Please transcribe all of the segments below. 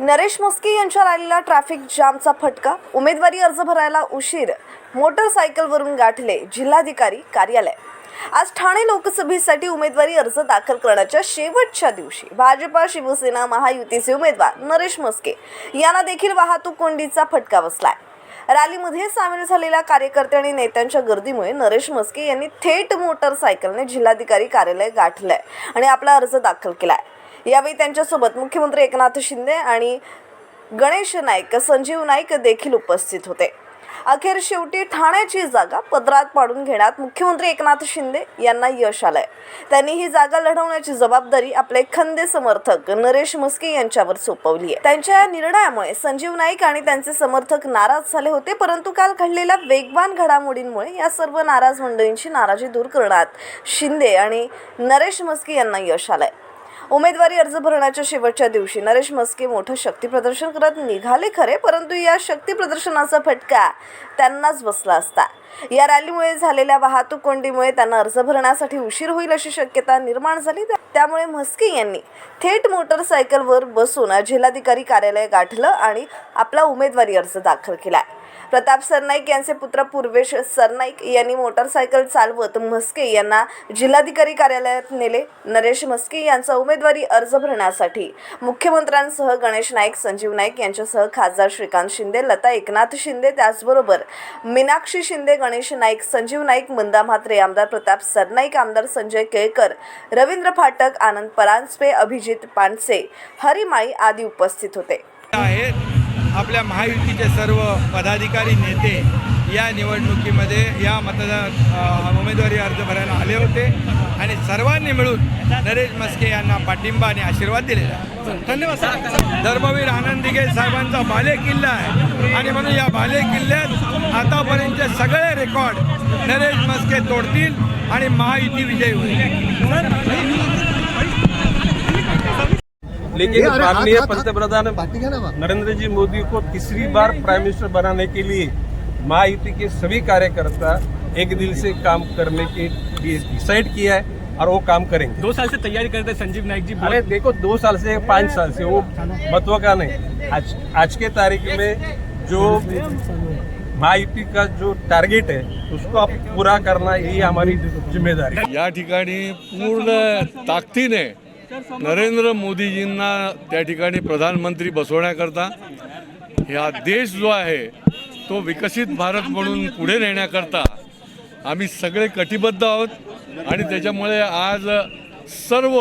नरेश म्हस्के यांच्या रॅलीला ट्रॅफिक जामचा फटका. उमेदवारी अर्ज भरायला उशीर. मोटरसायकलवरून गाठले जिल्हाधिकारी कार्यालय. आज ठाणे लोकसभेसाठी उमेदवारी अर्ज दाखल करण्याच्या शेवटच्या दिवशी भाजपा शिवसेना महायुतीचे उमेदवार नरेश म्हस्के यांना देखील वाहतूक कोंडीचा फटका बसलाय. रॅलीमध्ये सामील झालेल्या कार्यकर्ते आणि नेत्यांच्या गर्दीमुळे नरेश म्हस्के यांनी थेट मोटरसायकलने जिल्हाधिकारी कार्यालय गाठलंय आणि आपला अर्ज दाखल केलाय. यावेळी त्यांच्यासोबत मुख्यमंत्री एकनाथ शिंदे आणि गणेश नाईक संजीव नाईक देखील उपस्थित होते. अखेर शेवटी ठाण्याची जागा पदरात पाडून घेण्यात मुख्यमंत्री एकनाथ शिंदे यांना यश आलंय. त्यांनी ही जागा लढवण्याची जबाबदारी आपले खंदे समर्थक नरेश म्हस्के यांच्यावर सोपवली आहे. त्यांच्या या निर्णयामुळे संजीव नाईक आणि त्यांचे समर्थक नाराज झाले होते परंतु काल घडलेल्या वेगवान घडामोडींमुळे या सर्व नाराज मंडळींची नाराजी दूर करण्यात शिंदे आणि नरेश म्हस्के यांना यश आलंय. उमेदवारी अर्ज भरण्याच्या शेवटच्या दिवशी नरेश म्हस्के मोठं शक्तीप्रदर्शन करत निघाले खरे परंतु या शक्ती प्रदर्शनाचा फटका त्यांनाच बसला असता. या रॅलीमुळे झालेल्या वाहतूक कोंडीमुळे त्यांना अर्ज भरण्यासाठी उशीर होईल अशी शक्यता निर्माण झाली. त्यामुळे म्हस्के यांनी थेट मोटरसायकलवर बसून जिल्हाधिकारी कार्यालय गाठलं आणि आपला उमेदवारी अर्ज दाखल केलाय प्रताप सरनाईक यांचे पुत्र पूर्वेश सरनाईक यांनी मोटरसायकल चालवत म्हस्के यांना जिल्हाधिकारी कार्यालयात नेले. नरेश म्हस्के यांचा उमेदवारी अर्ज भरण्यासाठी मुख्यमंत्र्यांसह गणेश नाईक संजीव नाईक यांच्यासह खासदार श्रीकांत शिंदे लता एकनाथ शिंदे त्याचबरोबर मीनाक्षी शिंदे गणेश नाईक संजीव नाईक मंदा म्हात्रे आमदार प्रताप सरनाईक आमदार संजय केळकर रवींद्र फाटक आनंद परांजपे अभिजित पानसे हरिमाळी आदी उपस्थित होते. आपल्या महायुतीचे सर्व पदाधिकारी नेते या निवडणुकीमध्ये या मतदार उमेदवारी अर्ज भरायला आले होते आणि सर्वांनी मिळून नरेश मस्के यांना पाठिंबा आणि आशीर्वाद दिलेला धन्यवाद धन्यवाद धर्मवीर आनंद दिघे साहेबांचा बाले किल्ला आहे. आणि म्हणून या बाले किल्ल्यात आतापर्यंतचे सगळे रेकॉर्ड नरेश मस्के तोडतील आणि महायुती विजयी होईल. लेकिन माननीय पंतप्रधान. नरेंद्र जी मोदी को तीसरी बार प्राइम मिनिस्टर बनाने के लिए महायुति के सभी कार्यकर्ता एक दिल से काम करने के लिए डिसाइड किया है और वो काम करेंगे। दो साल से तैयारी करते हैं संजीव नाइक जी अरे देखो दो साल से पाँच साल से वो महत्व का नहीं। आज आज के तारीख में जो महायुति का जो टारगेट है उसको आप पूरा करना यही हमारी ज़िम्मेदारी है। या ठिकाणी पूर्ण ताकदीने नरेंद्र मोदीजींना त्या ठिकाणी प्रधानमंत्री बसवण्याकरता हा देश जो आहे तो विकसित भारत म्हणून पुढे नेण्याकरता आम्ही सगळे कटिबद्ध आहोत आणि त्याच्यामुळे आज सर्व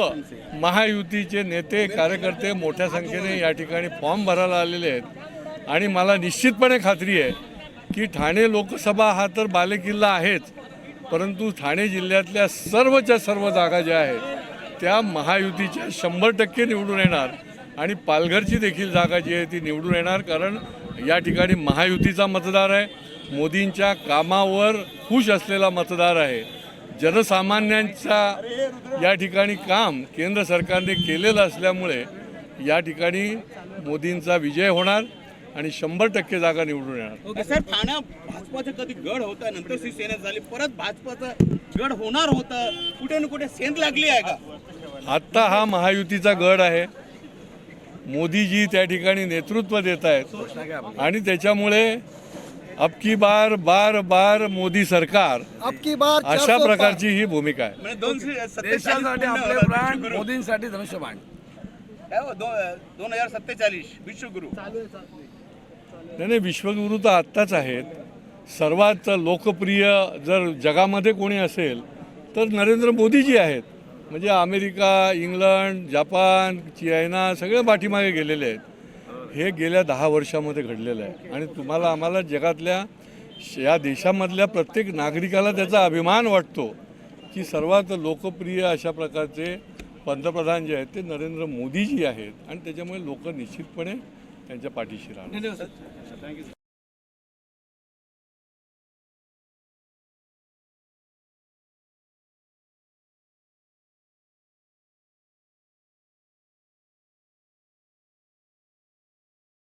महायुतीचे नेते कार्यकर्ते मोठ्या संख्येने या ठिकाणी फॉर्म भरायला आलेले आहेत. आणि मला निश्चितपणे खात्री आहे की ठाणे लोकसभा हा तर बालेकिल्ला आहेच परंतु ठाणे जिल्ह्यातल्या सर्वच्या सर्व जागा ज्या आहेत त्या महायुतीच्या शंभर टक्के निवडून येणार. आणि पालघरची देखील जागा जी आहे ती निवडून येणार कारण या ठिकाणी महायुतीचा मतदार आहे. मोदींच्या कामावर खुश असलेला मतदार आहे. जनसामान्यांचा या ठिकाणी काम केंद्र सरकारने केलेलं असल्यामुळे या ठिकाणी मोदींचा विजय होणार आणि शंभर टक्के जागा निवडून येणार. सर ठाण्यात भाजपाचं कधी गड होता? नंतर शिवसेना झाली परत भाजपाचं गड होणार होतं. कुठे ना कुठे सेंध लागली आहे का? आत्ता हा महायुतीचा गड आहे. मोदीजी त्या ठिकाणी नेतृत्व देत आहेत. आणि त्याच्यामुळे अब की बार बार बार मोदी सरकार अब की बार अशा 400 प्रकारची ही भूमिका आहे. म्हणजे देशासाठी आपले प्राण मोदींसाठी धनुष्यबाण. हो, दोन हजार सत्तेचाळीस विश्वगुरु. नाही नाही विश्वगुरु तर आत्ताच आहेत. सर्वात लोकप्रिय जर जगामध्ये कोणी असेल तर नरेंद्र मोदीजी आहेत. म्हणजे अमेरिका इंग्लंड जपान चायना सगळे पाठीमागे गेलेले आहेत. हे गेल्या दहा वर्षामध्ये घडलेलं आहे. आणि तुम्हाला आम्हाला जगातल्या श- या देशामधल्या प्रत्येक नागरिकाला त्याचा अभिमान वाटतो की सर्वात लोकप्रिय अशा प्रकारचे पंतप्रधान जे आहेत ते नरेंद्र मोदीजी आहेत. आणि त्याच्यामुळे लोक निश्चितपणे त्यांच्या पाठीशी राहणार.